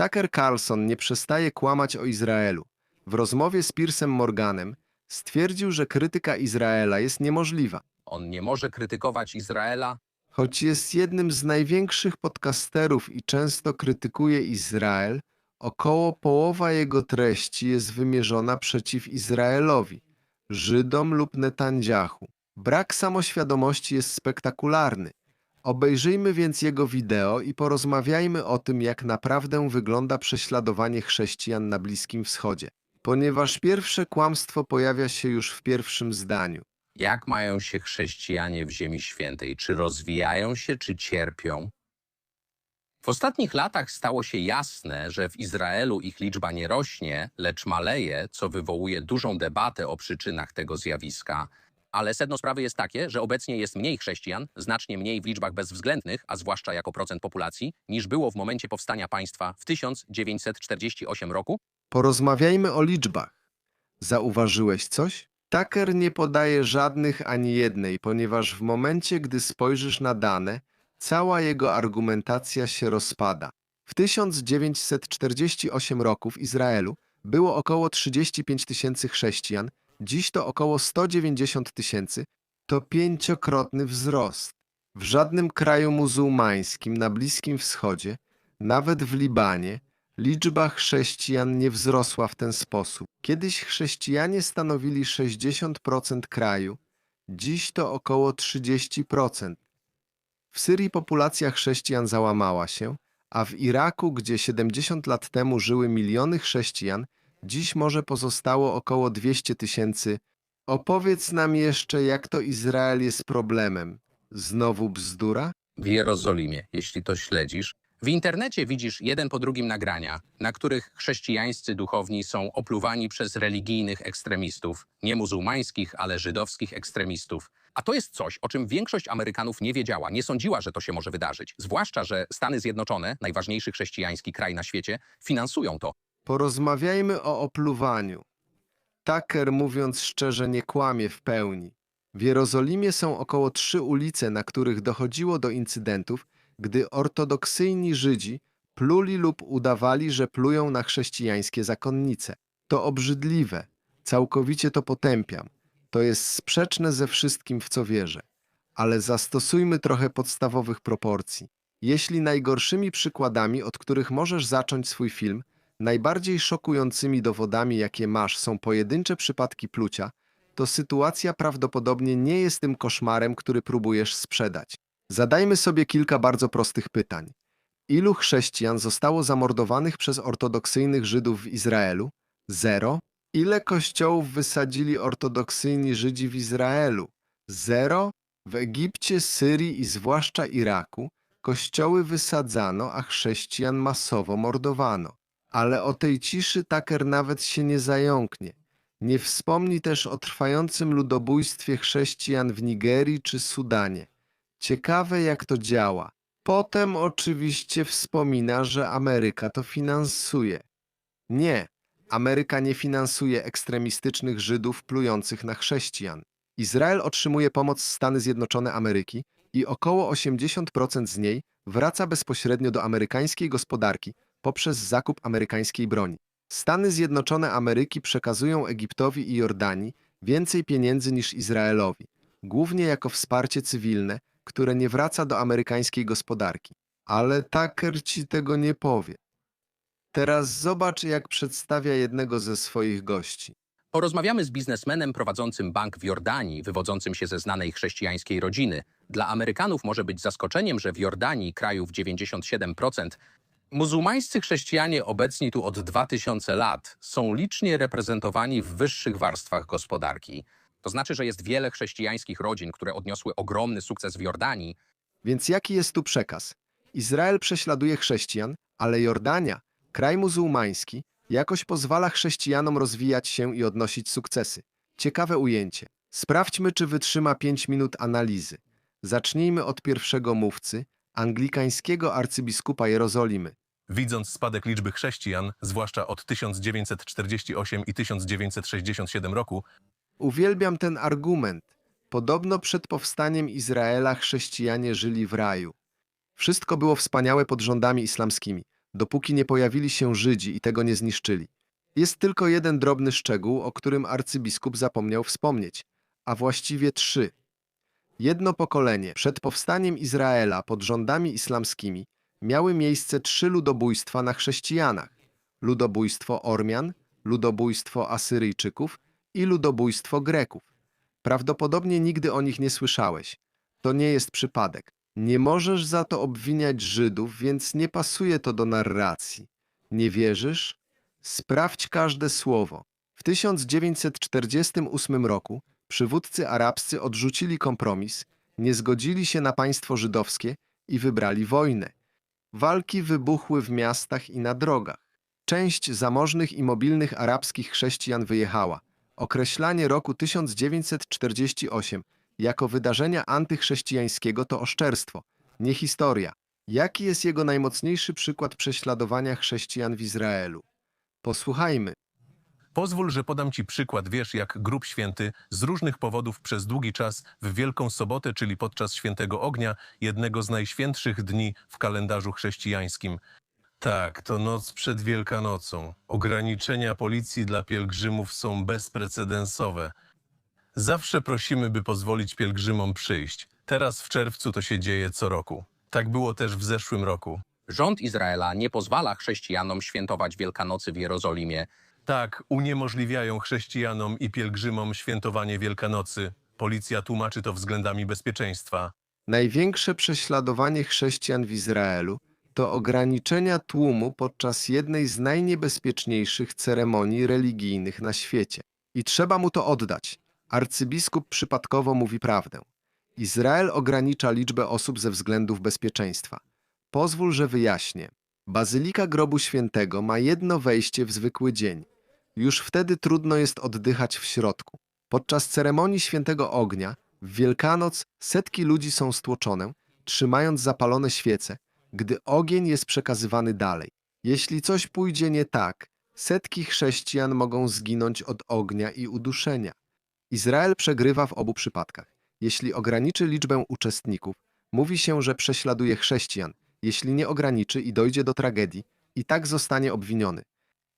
Tucker Carlson nie przestaje kłamać o Izraelu. W rozmowie z Piersem Morganem stwierdził, że krytyka Izraela jest niemożliwa. On nie może krytykować Izraela. Choć jest jednym z największych podcasterów i często krytykuje Izrael, około połowa jego treści jest wymierzona przeciw Izraelowi, Żydom lub Netanyahu. Brak samoświadomości jest spektakularny. Obejrzyjmy więc jego wideo i porozmawiajmy o tym, jak naprawdę wygląda prześladowanie chrześcijan na Bliskim Wschodzie. Ponieważ pierwsze kłamstwo pojawia się już w pierwszym zdaniu. Jak mają się chrześcijanie w Ziemi Świętej? Czy rozwijają się, czy cierpią? W ostatnich latach stało się jasne, że w Izraelu ich liczba nie rośnie, lecz maleje, co wywołuje dużą debatę o przyczynach tego zjawiska. Ale sedno sprawy jest takie, że obecnie jest mniej chrześcijan, znacznie mniej w liczbach bezwzględnych, a zwłaszcza jako procent populacji, niż było w momencie powstania państwa w 1948 roku, Porozmawiajmy o liczbach. Zauważyłeś coś? Tucker nie podaje żadnych ani jednej, ponieważ w momencie, gdy spojrzysz na dane, cała jego argumentacja się rozpada. W 1948 roku w Izraelu było około 35 tysięcy chrześcijan, dziś to około 190 tysięcy, to pięciokrotny wzrost. W żadnym kraju muzułmańskim na Bliskim Wschodzie, nawet w Libanie, liczba chrześcijan nie wzrosła w ten sposób. Kiedyś chrześcijanie stanowili 60% kraju, dziś to około 30%. W Syrii populacja chrześcijan załamała się, a w Iraku, gdzie 70 lat temu żyły miliony chrześcijan, dziś może pozostało około 200 tysięcy. Opowiedz nam jeszcze, jak to Izrael jest problemem. Znowu bzdura? w Jerozolimie, jeśli to śledzisz. W internecie widzisz jeden po drugim nagrania, na których chrześcijańscy duchowni są opluwani przez religijnych ekstremistów, nie muzułmańskich, ale żydowskich ekstremistów. A to jest coś, o czym większość Amerykanów nie wiedziała, nie sądziła, że to się może wydarzyć. Zwłaszcza, że Stany Zjednoczone, najważniejszy chrześcijański kraj na świecie, finansują to. Porozmawiajmy o opluwaniu. Tucker, mówiąc szczerze, nie kłamie w pełni. W Jerozolimie są około trzy ulice, na których dochodziło do incydentów, gdy ortodoksyjni Żydzi pluli lub udawali, że plują na chrześcijańskie zakonnice. To obrzydliwe. Całkowicie to potępiam. To jest sprzeczne ze wszystkim, w co wierzę. Ale zastosujmy trochę podstawowych proporcji. Jeśli najgorszymi przykładami, od których możesz zacząć swój film, najbardziej szokującymi dowodami, jakie masz, są pojedyncze przypadki plucia, to sytuacja prawdopodobnie nie jest tym koszmarem, który próbujesz sprzedać. Zadajmy sobie kilka bardzo prostych pytań. Ilu chrześcijan zostało zamordowanych przez ortodoksyjnych Żydów w Izraelu? Zero. Ile kościołów wysadzili ortodoksyjni Żydzi w Izraelu? Zero. W Egipcie, Syrii i zwłaszcza Iraku kościoły wysadzano, a chrześcijan masowo mordowano. Ale o tej ciszy Tucker nawet się nie zająknie. Nie wspomni też o trwającym ludobójstwie chrześcijan w Nigerii czy Sudanie. Ciekawe, jak to działa. Potem oczywiście wspomina, że Ameryka to finansuje. Nie, Ameryka nie finansuje ekstremistycznych Żydów plujących na chrześcijan. Izrael otrzymuje pomoc Stany Zjednoczone Ameryki i około 80% z niej wraca bezpośrednio do amerykańskiej gospodarki poprzez zakup amerykańskiej broni. Stany Zjednoczone Ameryki przekazują Egiptowi i Jordanii więcej pieniędzy niż Izraelowi, głównie jako wsparcie cywilne, które nie wraca do amerykańskiej gospodarki. Ale Tucker ci tego nie powie. Teraz zobacz, jak przedstawia jednego ze swoich gości. Porozmawiamy z biznesmenem prowadzącym bank w Jordanii, wywodzącym się ze znanej chrześcijańskiej rodziny. Dla Amerykanów może być zaskoczeniem, że w Jordanii, kraju w 97%, muzułmańscy chrześcijanie obecni tu od 2000 lat są licznie reprezentowani w wyższych warstwach gospodarki. To znaczy, że jest wiele chrześcijańskich rodzin, które odniosły ogromny sukces w Jordanii, Więc jaki jest tu przekaz? Izrael prześladuje chrześcijan, ale Jordania, kraj muzułmański, jakoś pozwala chrześcijanom rozwijać się i odnosić sukcesy. Ciekawe ujęcie. Sprawdźmy, czy wytrzyma 5 minut analizy. Zacznijmy od pierwszego mówcy, anglikańskiego arcybiskupa Jerozolimy. Widząc spadek liczby chrześcijan, zwłaszcza od 1948 i 1967 roku, Uwielbiam ten argument. Podobno przed powstaniem Izraela chrześcijanie żyli w raju. Wszystko było wspaniałe pod rządami islamskimi. dopóki nie pojawili się Żydzi i tego nie zniszczyli. Jest tylko jeden drobny szczegół, o którym arcybiskup zapomniał wspomnieć, a właściwie trzy. Jedno pokolenie przed powstaniem Izraela pod rządami islamskimi miały miejsce trzy ludobójstwa na chrześcijanach: ludobójstwo Ormian, ludobójstwo Asyryjczyków i ludobójstwo Greków. Prawdopodobnie nigdy o nich nie słyszałeś. To nie jest przypadek. Nie możesz za to obwiniać Żydów, więc nie pasuje to do narracji. Nie wierzysz? Sprawdź każde słowo. W 1948 roku przywódcy arabscy odrzucili kompromis, nie zgodzili się na państwo żydowskie i wybrali wojnę. Walki wybuchły w miastach i na drogach. Część zamożnych i mobilnych arabskich chrześcijan wyjechała. Określanie roku 1948 jako wydarzenia antychrześcijańskiego to oszczerstwo, nie historia. Jaki jest jego najmocniejszy przykład prześladowania chrześcijan w Izraelu? Posłuchajmy. Pozwól, że podam ci przykład. Wiesz, jak grób święty z różnych powodów przez długi czas w Wielką Sobotę, czyli podczas Świętego Ognia, jednego z najświętszych dni w kalendarzu chrześcijańskim. Tak, to noc przed Wielkanocą. Ograniczenia policji dla pielgrzymów są bezprecedensowe. Zawsze prosimy, by pozwolić pielgrzymom przyjść. Teraz w czerwcu to się dzieje co roku. Tak było też w zeszłym roku. Rząd Izraela nie pozwala chrześcijanom świętować Wielkanocy w Jerozolimie. Tak, uniemożliwiają chrześcijanom i pielgrzymom świętowanie Wielkanocy. Policja tłumaczy to względami bezpieczeństwa. Największe prześladowanie chrześcijan w Izraelu to ograniczenia tłumu podczas jednej z najniebezpieczniejszych ceremonii religijnych na świecie. I trzeba mu to oddać. Arcybiskup przypadkowo mówi prawdę. Izrael ogranicza liczbę osób ze względów bezpieczeństwa. Pozwól, że wyjaśnię. Bazylika Grobu Świętego ma jedno wejście w zwykły dzień. Już wtedy trudno jest oddychać w środku. Podczas ceremonii Świętego Ognia w Wielkanoc setki ludzi są stłoczone, trzymając zapalone świece, gdy ogień jest przekazywany dalej. Jeśli coś pójdzie nie tak, setki chrześcijan mogą zginąć od ognia i uduszenia. Izrael przegrywa w obu przypadkach. Jeśli ograniczy liczbę uczestników, mówi się, że prześladuje chrześcijan. Jeśli nie ograniczy i dojdzie do tragedii, i tak zostanie obwiniony.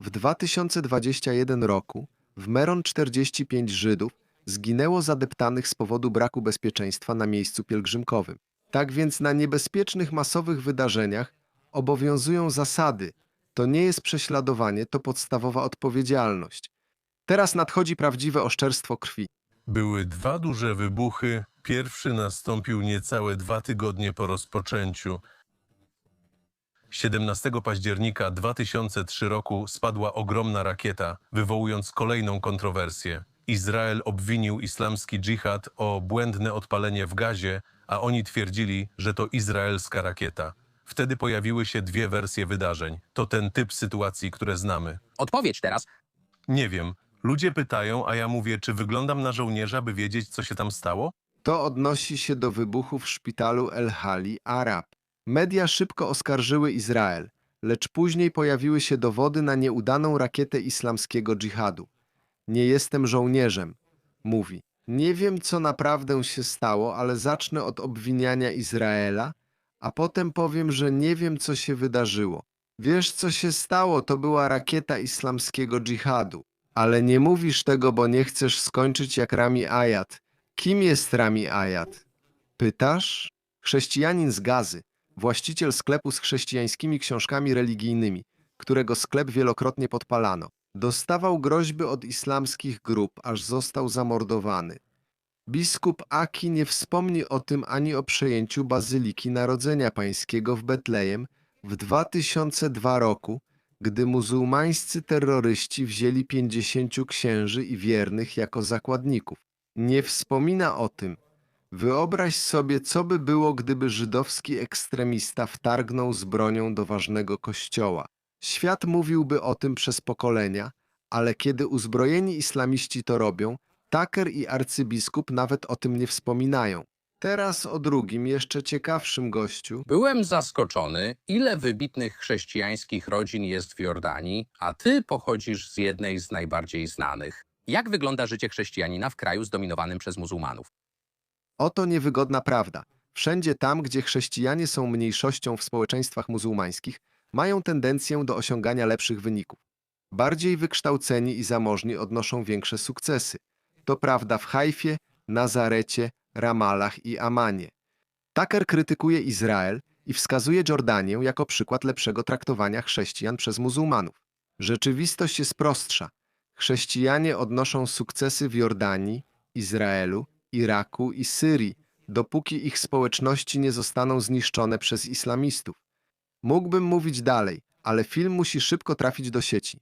W 2021 roku w Meron 45 Żydów zginęło zadeptanych z powodu braku bezpieczeństwa na miejscu pielgrzymkowym. Tak więc na niebezpiecznych masowych wydarzeniach obowiązują zasady. To nie jest prześladowanie, to podstawowa odpowiedzialność. Teraz nadchodzi prawdziwe oszczerstwo krwi. Były dwa duże wybuchy. Pierwszy nastąpił niecałe dwa tygodnie po rozpoczęciu. 17 października 2003 roku spadła ogromna rakieta, wywołując kolejną kontrowersję. Izrael obwinił islamski dżihad o błędne odpalenie w gazie, a oni twierdzili, że to izraelska rakieta. Wtedy pojawiły się dwie wersje wydarzeń. To ten typ sytuacji, które znamy. Odpowiedź teraz. Nie wiem. Ludzie pytają, a ja mówię, czy wyglądam na żołnierza, by wiedzieć, co się tam stało? To odnosi się do wybuchu w szpitalu El Hali Arab. Media szybko oskarżyły Izrael, lecz później pojawiły się dowody na nieudaną rakietę islamskiego dżihadu. Nie jestem żołnierzem, mówi. Nie wiem, co naprawdę się stało, ale zacznę od obwiniania Izraela, a potem powiem, że nie wiem, co się wydarzyło. Wiesz, co się stało? To była rakieta islamskiego dżihadu. Ale nie mówisz tego, bo nie chcesz skończyć jak Rami Ayat. Kim jest Rami Ayat? Pytasz? Chrześcijanin z Gazy, właściciel sklepu z chrześcijańskimi książkami religijnymi, którego sklep wielokrotnie podpalano. Dostawał groźby od islamskich grup, aż został zamordowany. Biskup Aki nie wspomni o tym ani o przejęciu Bazyliki Narodzenia Pańskiego w Betlejem w 2002 roku, gdy muzułmańscy terroryści wzięli 50 księży i wiernych jako zakładników. Nie wspomina o tym. Wyobraź sobie, co by było, gdyby żydowski ekstremista wtargnął z bronią do ważnego kościoła. Świat mówiłby o tym przez pokolenia, ale kiedy uzbrojeni islamiści to robią, Tucker i arcybiskup nawet o tym nie wspominają. Teraz o drugim, jeszcze ciekawszym gościu. Byłem zaskoczony, ile wybitnych chrześcijańskich rodzin jest w Jordanii, a ty pochodzisz z jednej z najbardziej znanych. Jak wygląda życie chrześcijanina w kraju zdominowanym przez muzułmanów? Oto niewygodna prawda. Wszędzie tam, gdzie chrześcijanie są mniejszością w społeczeństwach muzułmańskich, mają tendencję do osiągania lepszych wyników. Bardziej wykształceni i zamożni odnoszą większe sukcesy. To prawda w Hajfie, Nazarecie, Ramalach i Amanie. Tucker krytykuje Izrael i wskazuje Jordanię jako przykład lepszego traktowania chrześcijan przez muzułmanów. Rzeczywistość jest prostsza. Chrześcijanie odnoszą sukcesy w Jordanii, Izraelu, Iraku i Syrii, dopóki ich społeczności nie zostaną zniszczone przez islamistów. Mógłbym mówić dalej, ale film musi szybko trafić do sieci.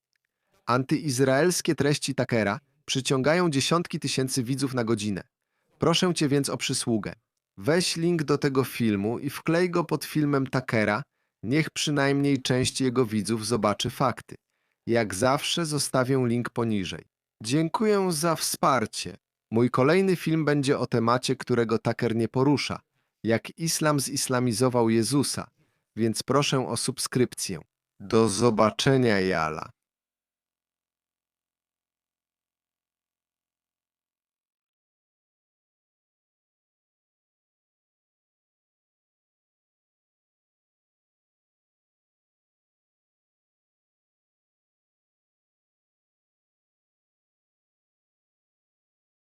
Antyizraelskie treści Takera przyciągają dziesiątki tysięcy widzów na godzinę. Proszę cię więc o przysługę. Weź link do tego filmu i wklej go pod filmem Takera, niech przynajmniej część jego widzów zobaczy fakty. Jak zawsze zostawię link poniżej. Dziękuję za wsparcie. Mój kolejny film będzie o temacie, którego Tucker nie porusza, jak islam zislamizował Jezusa, więc proszę o subskrypcję. Do zobaczenia, Jala.